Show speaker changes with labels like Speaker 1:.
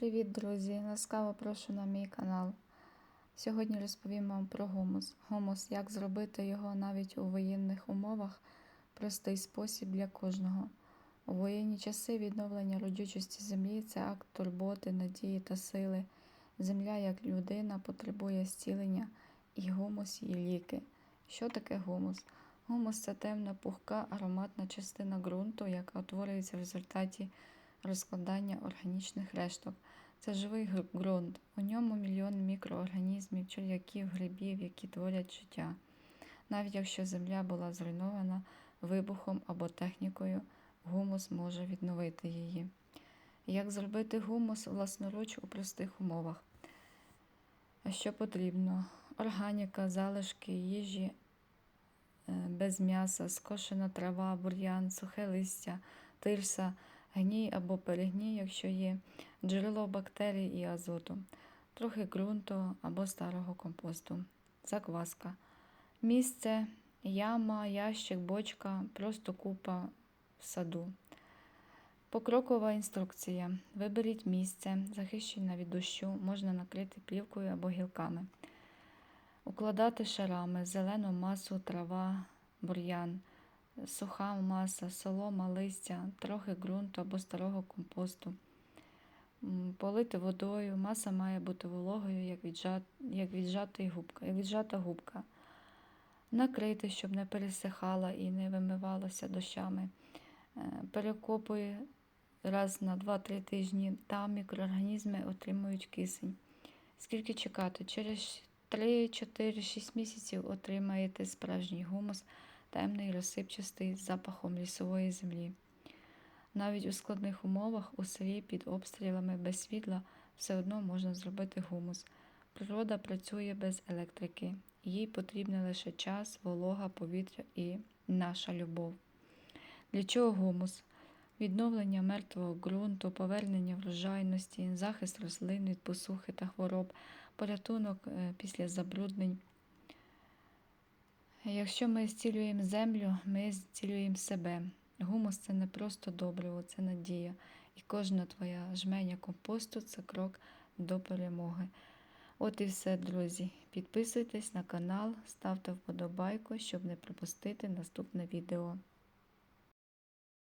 Speaker 1: Привіт, друзі! Ласкаво прошу на мій канал. Сьогодні розповім вам про гумус. Гумус, як зробити його навіть у воєнних умовах, простий спосіб для кожного. У воєнні часи відновлення родючості землі це акт турботи, надії та сили. Земля, як людина, потребує зцілення, і гумус її ліки. Що таке гумус? Гумус це темна, пухка, ароматна частина ґрунту, яка утворюється в результаті розкладання органічних решток. Це живий ґрунт. У ньому мільйон мікроорганізмів, черв'яків, грибів, які творять життя. Навіть якщо земля була зруйнована вибухом або технікою, гумус може відновити її. Як зробити гумус власноруч у простих умовах? Що потрібно? Органіка, залишки їжі е, без м'яса, скошена трава, бур'ян, сухе листя, тирса, гній або перегній, якщо є, джерело бактерій і азоту, трохи ґрунту або старого компосту, закваска. Місце, яма, ящик, бочка, просто купа в саду. Покрокова інструкція. Виберіть місце, захищене від дощу, можна накрити плівкою або гілками. Укладати шарами, зелену масу, трава, бур'ян, суха маса, солома, листя, трохи ґрунту або старого компосту. Полити водою, маса має бути вологою, як, віджат, як, віджатий губка, як віджата губка. Накрити, щоб не пересихала і не вимивалася дощами. Е, Перекопуй раз на 2-3 тижні, там мікроорганізми отримують кисень. Скільки чекати? Через 3, 4, 6 місяців отримаєте справжній гумус, темний, розсипчастий запахом лісової землі. Навіть у складних умовах у селі під обстрілами без світла все одно можна зробити гумус. Природа працює без електрики. Їй потрібен лише час, волога, повітря і наша любов. Для чого гумус? Відновлення мертвого ґрунту, повернення врожайності, захист рослин від посухи та хвороб, порятунок е, після забруднень. Якщо ми зцілюємо землю, ми зцілюємо себе. Гумус це не просто добриво, це надія. І кожна твоя жменя компосту це крок до перемоги. От і все, друзі. Підписуйтесь на канал, ставте вподобайку, щоб не пропустити наступне відео.